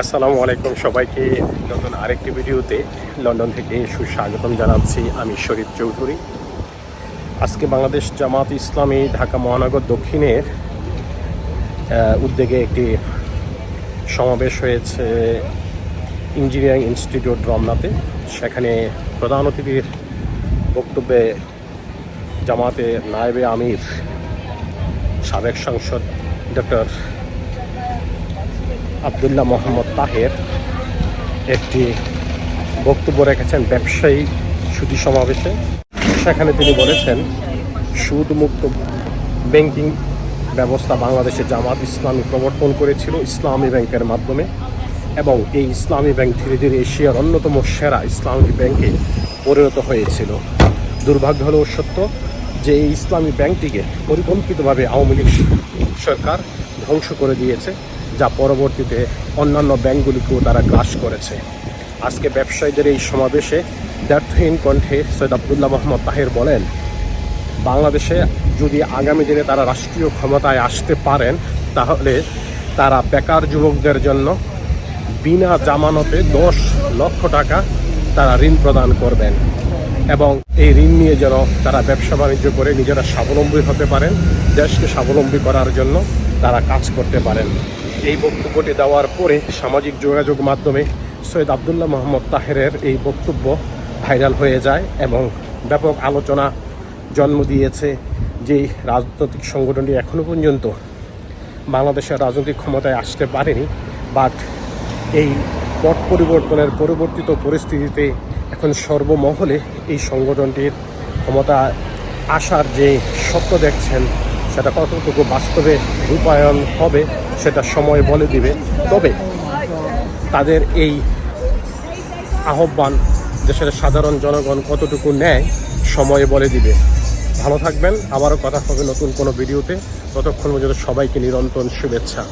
আসসালামু আলাইকুম সবাইকে নতুন আরেকটি ভিডিওতে লন্ডন থেকে সুস্বাগতম জানাচ্ছি আমি শরীফ চৌধুরী। আজকে বাংলাদেশ জামাত ইসলামী ঢাকা মহানগর দক্ষিণের উদ্যোগে একটি সমাবেশ হয়েছে ইঞ্জিনিয়ারিং ইনস্টিটিউট রমনাতে। সেখানে প্রধান অতিথির বক্তব্যে জামাতে নায়েবে আমির, সাবেক সাংসদ ডক্টর আবদুল্লাহ মোহাম্মদ তাহের একটি বক্তব্য রেখেছেন ব্যবসায়ী সুদী সমাবেশে। সেখানে তিনি বলেছেন, সুদমুক্ত ব্যাংকিং ব্যবস্থা বাংলাদেশে জামাত ইসলামী প্রবর্তন করেছিল ইসলামী ব্যাংকের মাধ্যমে এবং এই ইসলামী ব্যাংক ধীরে ধীরে এশিয়ার অন্যতম সেরা ইসলামী ব্যাংকে পরিণত হয়েছিল। দুর্ভাগ্য হলেও সত্য যে এই ইসলামী ব্যাংকটিকে পরিকল্পিতভাবে আওয়ামী লীগ সরকার ধ্বংস করে দিয়েছে। যা পরবর্তীতে অন্যান্য ব্যাংকগুলিকেও তারা গ্রাস করেছে। আজকে ব্যবসায়ীদের এই সমাবেশে দ্ব্যর্থহীন কণ্ঠে সৈয়দ আবদুল্লাহ মোহাম্মদ তাহের বলেন, বাংলাদেশে যদি আগামী দিনে তারা রাষ্ট্রীয় ক্ষমতায় আসতে পারেন, তাহলে তারা বেকার যুবকদের জন্য বিনা জামানতে দশ লক্ষ টাকা তারা ঋণ প্রদান করবেন। এবং এই ঋণ নিয়ে যেন তারা ব্যবসা বাণিজ্য করে নিজেরা স্বাবলম্বী হতে পারেন, দেশকে স্বাবলম্বী করার জন্য তারা কাজ করতে পারেন। এই বক্তব্যটি দেওয়ার পরে সামাজিক যোগাযোগ মাধ্যমে সৈয়দ আবদুল্লাহ মোহাম্মদ তাহেরের এই বক্তব্য ভাইরাল হয়ে যায় এবং ব্যাপক আলোচনা জন্ম দিয়েছে যেই রাজনৈতিক সংগঠনটি এখনও পর্যন্ত বাংলাদেশের রাজনৈতিক ক্ষমতায় আসতে পারেনি, বাট এই পট পরিবর্তনের পরিবর্তিত পরিস্থিতিতে এখন সর্বমহলে এই সংগঠনটির ক্ষমতা আসার যে স্বপ্ন দেখছেন, সেটা কতটুকু বাস্তবে রূপায়ণ হবে, সেটা সময় বলে দিবে। তবে তাদের এই আহ্বান দেশের সাধারণ জনগণ কতটুকু নেয়, সময় বলে দিবে। ভালো থাকবেন, আবারও কথা হবে নতুন কোনো ভিডিওতে। ততক্ষণ পর্যন্ত সবাইকে নিরন্তর শুভেচ্ছা।